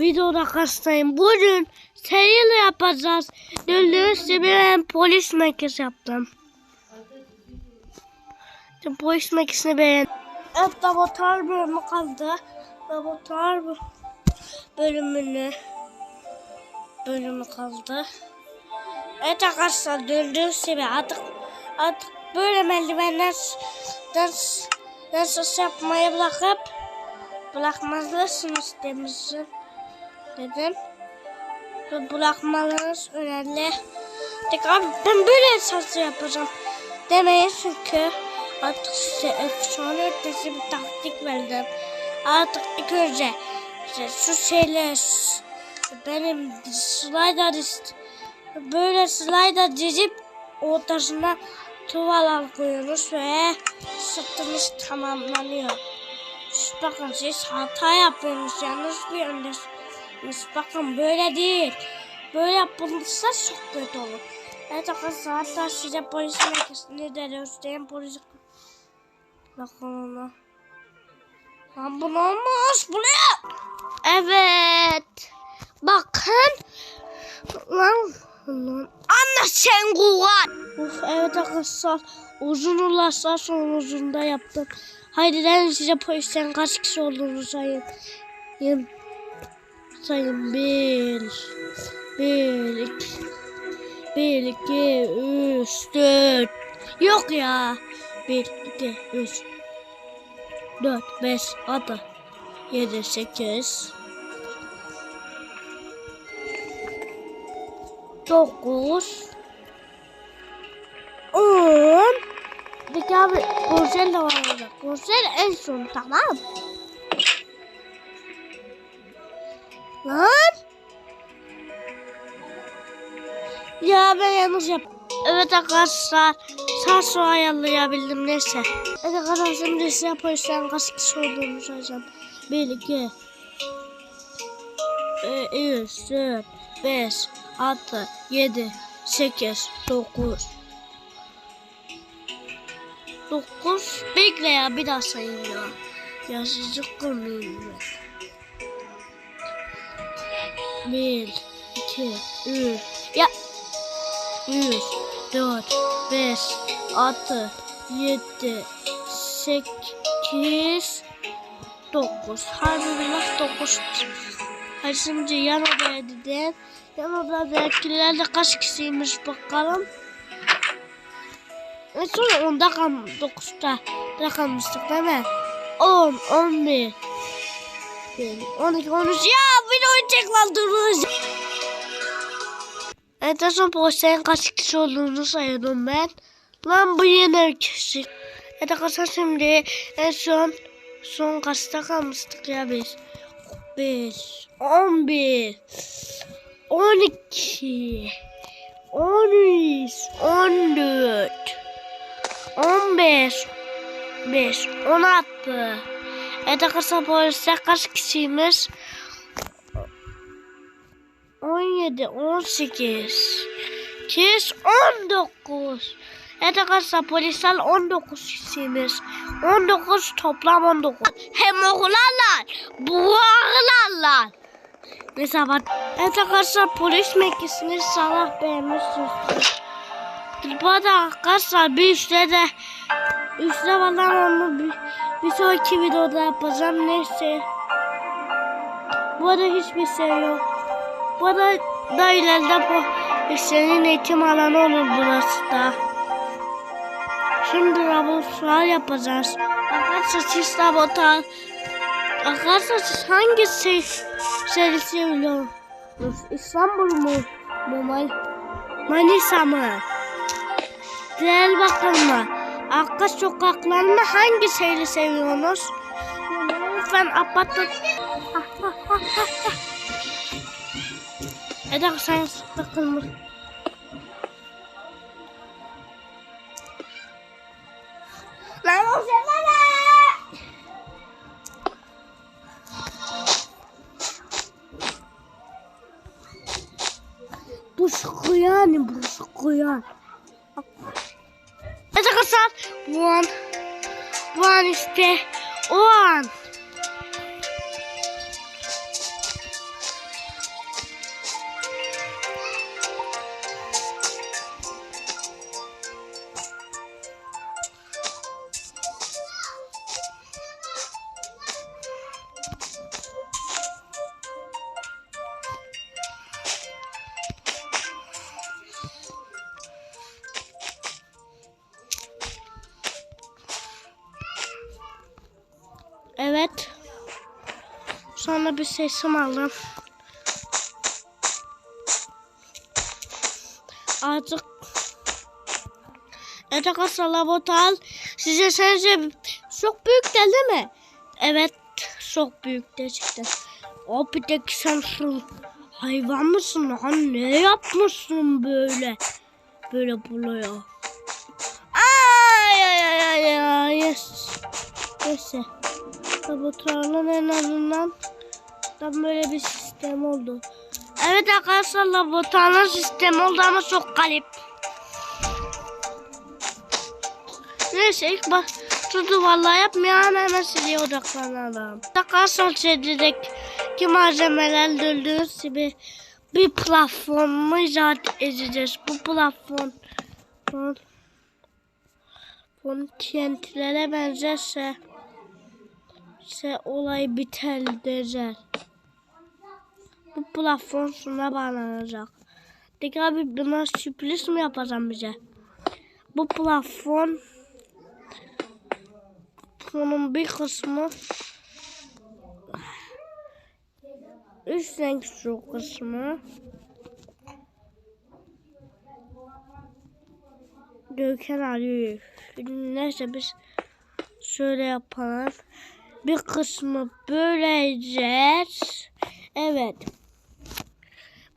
videoda karşılayın. Bugün seriyle yapacağız. Gördüğünüz gibi ben polis makinesi yaptım. Şimdi polis makinesini beğen. Evet laboratuvar bölümü kaldı. Laboratuvar bölümünü bölümü kaldı. Evet arkadaşlar gördüğünüz gibi artık artık böyle merdivenler ders ders yapmayı bırakıp bırakmalısınız demişsin dedim. Ve bırakmanız önemli. Tekrar ben böyle esası yapacağım demeyin çünkü artık size efsane ötesi bir taktik verdim. Artık ilk önce işte şu şeyler benim slider ist böyle slider dizip ortasına tuval koyuyoruz ve sırtımız tamamlanıyor. Siz bakın siz hata yapıyorsunuz. Yanlış bir yöndesiniz. Bakın böyle değil. Böyle yapılırsa çok kötü olur. Evet arkadaşlar hatta size polis merkezini de göstereyim. Polis... Bakın ona. Lan bu olmuş? Bu ne? Evet. Bakın. Lan. Lan. Anne sen kuvan. Uf evet arkadaşlar. Uzun ulaşsa son uzun da yaptım. Haydi ben size polisten kaç kişi olduğunu sayın. Sayın. Bir. Bir, iki. Bir, iki, üç, dört. Yok ya. Bir, iki, üç. Dört, beş, altı. Yedi, sekiz. Dokuz. On. Peki abi konser de var orada. Konser en son tamam. Lan. Ya ben yanlış yap. Evet arkadaşlar. Sağ sol ayarlayabildim neyse. Evet arkadaşlar şimdi size polisten kaç kişi olduğunu söyleyeceğim. 1, 2, 3, 4, 5, 6, 7, 8, 9. 9 bekle ya bir daha sayayım ya. Ya sizi konuyorum ben. 1 2 3 ya 3 4 5 6 7 8 9 Harbi billah 9 Hadi şimdi yan odaya gidelim. Yan odadakilerde kaç kişiymiş bakalım. Ve sonra onda kal 9'da da değil mi? 10, 11, 12, 13. Ya videoyu tekrarladınız. Evet son posterin kaç kişi olduğunu sayıyordum ben. Lan bu yeni kişi. Evet arkadaşlar şimdi en son son kaçta kalmıştık ya biz? 5, 11, 12, 13, 14, 15 5 16 Evet arkadaşlar poliste kaç kişiymiş? 17 18 Kiş 19 Evet arkadaşlar polisler 19 kişiymiş. 19 toplam 19 Hem oğlanlar buğalarlar Neyse bak Evet arkadaşlar polis mekisini sabah beğenmişsiniz bu arada arkadaşlar bir üstte de üstte falan onu bir, bir sonraki videoda yapacağım neyse. Bu arada hiçbir şey yok. Bu arada da ileride bu senin eğitim alanı olur burası da. Şimdi laboratuvar yapacağız. Arkadaşlar siz laboratuvar Arkadaşlar siz hangi şey, serisi biliyorsunuz? İstanbul mu? Mu Manisa mı? Diyarbakır Arka sokaklarını hangi şeyi seviyorsunuz? Lütfen apatın. Eda sen takılmış. Lan o Bu sıkıyan, bu sıkıyan. Evet arkadaşlar bu an bu Sonra bir sesim aldım. Artık arkadaşlar laboratuvar size sence çok büyük değil mi? Evet çok büyük gerçekten. O bir de sen şu hayvan mısın lan? Ne yapmışsın böyle? Böyle buluyor. Ay ay ay ay ay yes. Neyse. Laboratuvarın en azından tam böyle bir sistem oldu. Evet arkadaşlar laboratuvarın sistemi oldu ama çok garip. Neyse ilk baş şu duvarlar yapmayan hemen siliye odaklanalım. Arkadaşlar çekirdeki malzemeler döndüğünüz gibi bir plafon icat edeceğiz. Bu plafon bu, bunun TNT'lere benzerse ise olay biter diyeceğiz. Bu plafon şuna bağlanacak. Peki abi buna sürpriz mi yapacağım bize? Bu plafon bunun bir kısmı üst renk şu kısmı Gökhan arıyor. Neyse biz şöyle yapalım. Bir kısmı böleceğiz. Evet.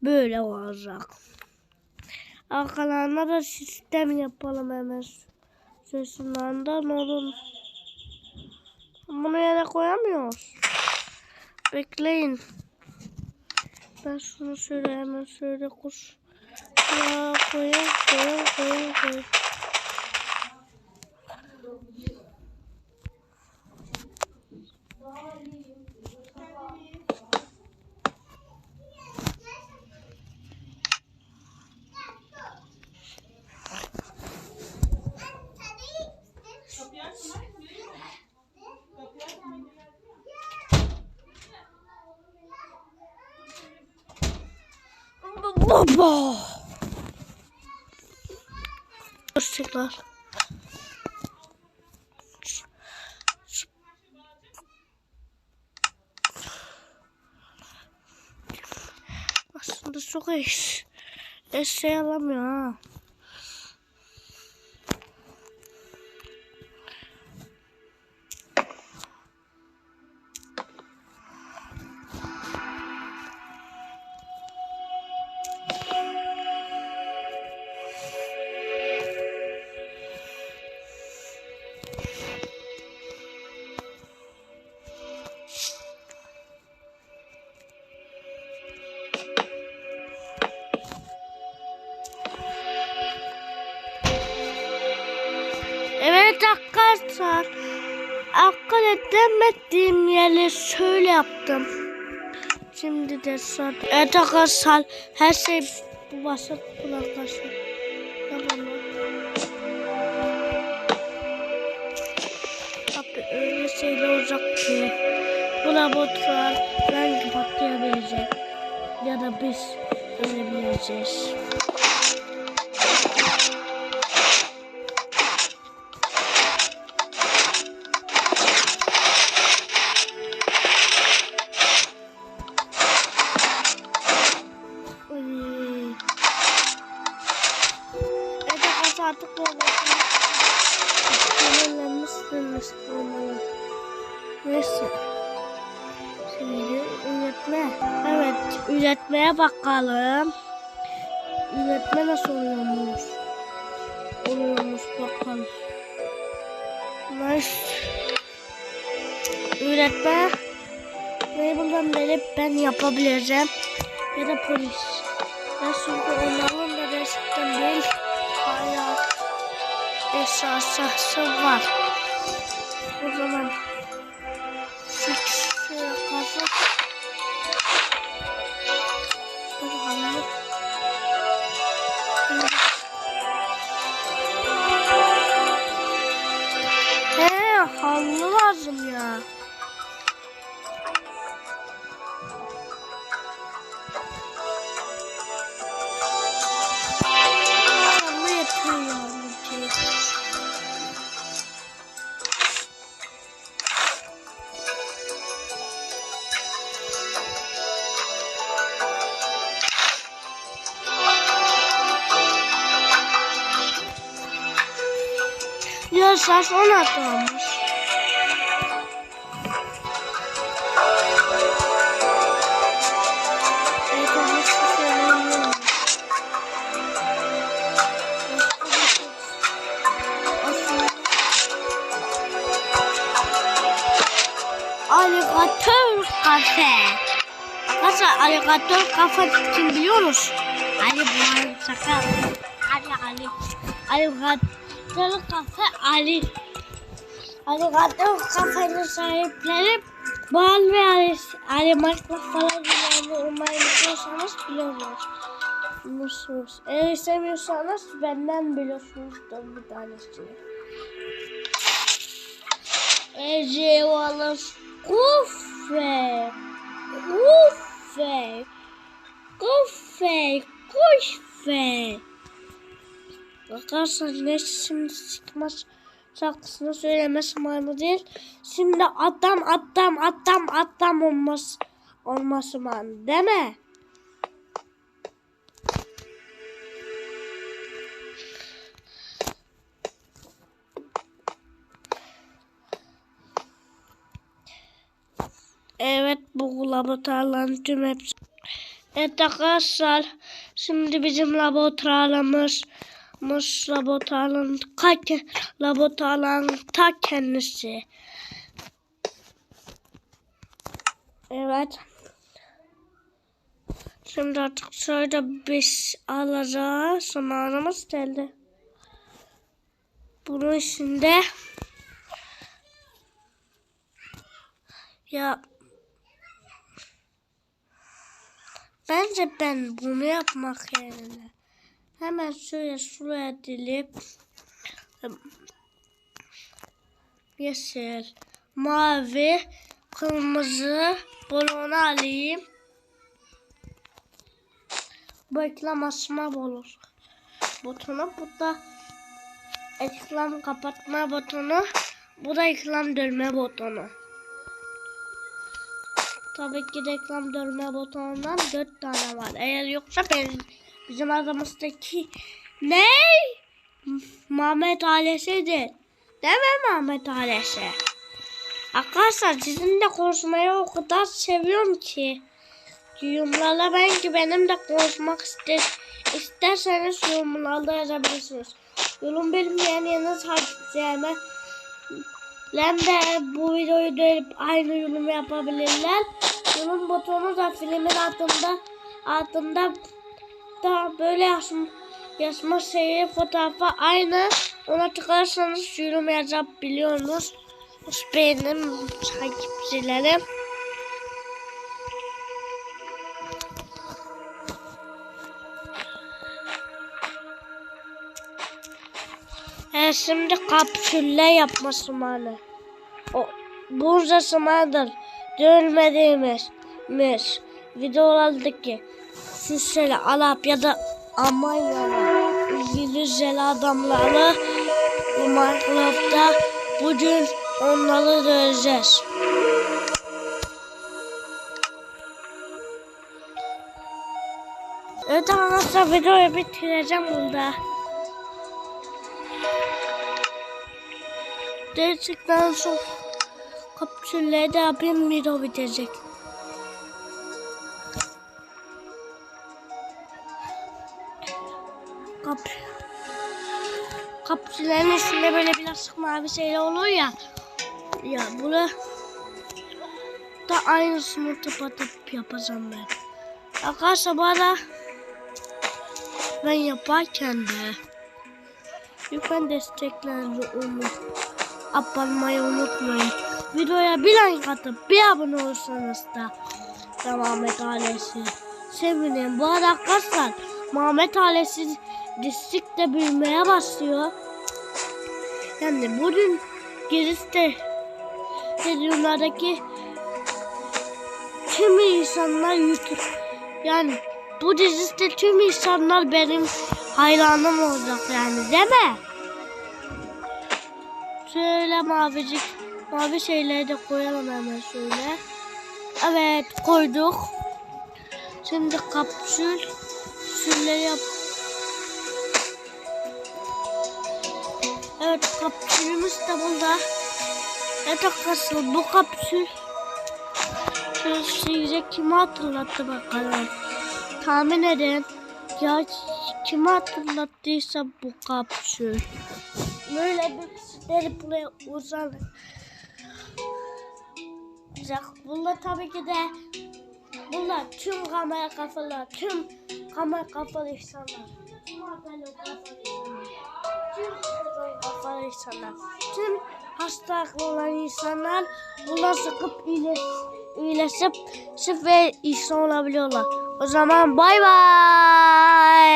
Böyle olacak. Arkalarına da sistem yapalım hemen. Sesinden olur. Bunu yere koyamıyoruz. Bekleyin. Ben şunu şöyle hemen şöyle kus. Ya koyayım koyayım koyayım. Baba. Tekrar. Aslında çok eş. Eşeği alamıyor ha. Yeri şöyle yaptım. Şimdi de sonra. Evet arkadaşlar. Her şey bu basit arkadaşlar. Tamam? Abi öyle şeyler olacak ki. Bu laboratuvar ben patlayabilecek. Ya da biz ölebileceğiz. Sinirlenmişsiniz olmalı. Neyse. Şimdi üretme. Evet üretmeye bakalım. Üretme nasıl oluyormuş? Oluyormuş bakalım. Nice. Üretme. Ve buradan verip ben yapabileceğim. Ya da polis. Ben çünkü onların da gerçekten bir hayat esası var. Esas 16 olmuş. Evet, ben hiç söyleyemiyorum. Aslında- Aligatör kafe. Arkadaşlar aligatör kafe kim biliyor musun? Ali bu Ali sakal. Ali Ali. Aligatör kafe Ali. Aligatör kafenin sahipleri Bal ve Ali, Ali Markla falan gibi olmayı istiyorsanız biliyorsunuz. Musunuz? Eğer istemiyorsanız benden biliyorsunuzdur bir tanesini. Ece Wallace Kufe Kufe Kufe Kufe Arkadaşlar ne şimdi çıkmaz şarkısını söylemesi manı değil. Şimdi adam adam adam adam olmaz olması manı değil mi? Evet bu laboratuvarların tüm hepsi. Evet arkadaşlar şimdi bizim laboratuvarımız Mus laboratuvarın ta, laboratuvarın ta kendisi. Evet. Şimdi artık şöyle biz alacağız. Zamanımız geldi. Bunun içinde ya bence ben bunu yapmak yerine hemen şöyle şuraya dilip yeşil, mavi, kırmızı balonu alayım. Açma olur. Butonu bu da ekran kapatma butonu. Bu da ekran dönme butonu. Tabii ki de ekran dönme butonundan 4 tane var. Eğer yoksa ben bizim aramızdaki ne? Mehmet ailesidir. Değil mi Mehmet ailesi? Arkadaşlar sizinle konuşmayı o kadar seviyorum ki. Yorumlarla belki benim de konuşmak ister, isterseniz yorumlarda yazabilirsiniz. Yorum bilmeyen yeni takipçilerime hem de bu videoyu dönüp aynı yorum yapabilirler. Yorum butonu da filmin altında altında da böyle yazma, yazma şeyi fotoğrafı aynı. Ona tıklarsanız yorum yazabiliyorsunuz. Benim takipçilerim. Evet şimdi kapsülle yapma zamanı. O bunca zamandır görmediğimiz videolardaki Siseli Alap ya da Almanya'lı İngilizceli adamlarla bu Minecraft'ta bugün onları göreceğiz. Evet arkadaşlar videoyu bitireceğim burada. Gerçekten çok kapsüllerde yapayım video bitecek. Kap kapsüllerin üstünde böyle biraz mavi şeyler olur ya. Ya bunu da aynısını tıpatıp yapacağım ben. Arkadaşlar bana ben yaparken de lütfen desteklerinizi unut. Abonmayı unutmayın. Videoya bir like atıp bir abone olursanız da da Mehmet ailesi sevinirim. Bu arada arkadaşlar Mehmet ailesi distrikte büyümeye başlıyor. Yani bugün gerisi televizyonlardaki tüm insanlar YouTube yani bu dizide tüm insanlar benim hayranım olacak yani değil mi? Şöyle mavicik mavi şeyleri de koyalım hemen şöyle. Evet koyduk. Şimdi kapsül şunları yap. Evet kapsülümüz de burada. Evet arkadaşlar bu kapsül şu size kimi hatırlattı bakalım. Tahmin edin. Ya kimi hatırlattıysa bu kapsül. Böyle bir kişileri buraya uzanır. Bunlar tabii ki de bunlar tüm kamera kafalar, tüm kamera kafalı insanlar. Tüm haberli kafalı. Tüm kafalı insanlar. Tüm hastalıklı insanlar bunlar sıkıp iyileş, iyileşip sırf ve insan olabiliyorlar. O zaman bay bay.